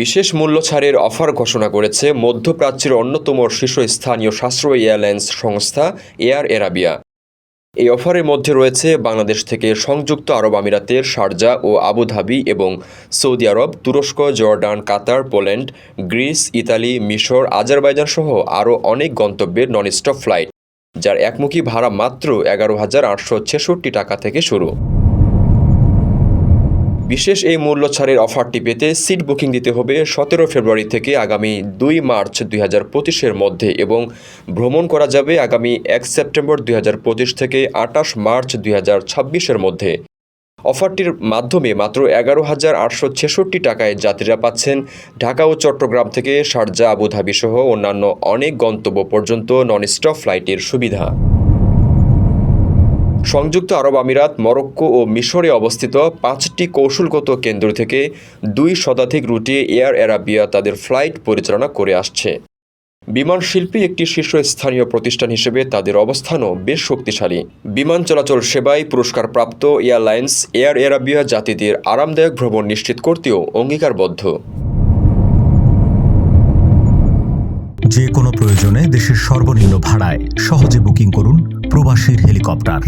বিশেষ মূল্য ছাড়ের অফার ঘোষণা করেছে মধ্যপ্রাচ্যের অন্যতম শীর্ষস্থানীয় সাশ্রয়ী এয়ারলাইন্স সংস্থা এয়ার এরাবিয়া। এই অফারের মধ্যে রয়েছে বাংলাদেশ থেকে সংযুক্ত আরব আমিরাতের শারজা ও আবুধাবি এবং সৌদি আরব, তুরস্ক, Jordan, Qatar, Poland, Greece, Italy, মিশর, আজারবাইজান সহ আরও অনেক গন্তব্যের নন স্টপ ফ্লাইট, যার একমুখী ভাড়া মাত্র এগারো হাজার আটশো ছেষট্টি টাকা থেকে শুরু। বিশেষ এই মূল্য ছাড়ের অফারটি পেতে সিট বুকিং দিতে হবে সতেরো ফেব্রুয়ারি থেকে আগামী দুই মার্চ দুই হাজার পঁচিশের মধ্যে এবং ভ্রমণ করা যাবে আগামী এক সেপ্টেম্বর দুই হাজার পঁচিশ থেকে আটাশ মার্চ দুই হাজার ছাব্বিশের মধ্যে। অফারটির মাধ্যমে মাত্র এগারো হাজার আটশো ছেষট্টি টাকায় যাত্রীরা পাচ্ছেন ঢাকা ও চট্টগ্রাম থেকে শারজা আবুধাবি সহ অন্যান্য অনেক গন্তব্য পর্যন্ত নন স্টপ ফ্লাইটের সুবিধা। সংযুক্ত আরব আমিরাত, মরক্কো ও মিশরে অবস্থিত পাঁচটি কৌশলগত কেন্দ্র থেকে দুই শতাধিক রুটে এয়ার অ্যারাবিয়া তাদের ফ্লাইট পরিচালনা করে আসছে। বিমান শিল্পী একটি শীর্ষস্থানীয় প্রতিষ্ঠান হিসেবে তাদের অবস্থানও বেশ শক্তিশালী। বিমান চলাচল সেবায় পুরস্কারপ্রাপ্ত এয়ারলাইন্স, এয়ার অ্যারাবিয়া জাতিদের আরামদায়ক ভ্রমণ নিশ্চিত করতেও অঙ্গীকারবদ্ধ। যে কোনো প্রয়োজনে দেশের সর্বনিম্ন ভাড়ায় সহজে বুকিং করুন প্রবাসীর হেলিকপ্টার।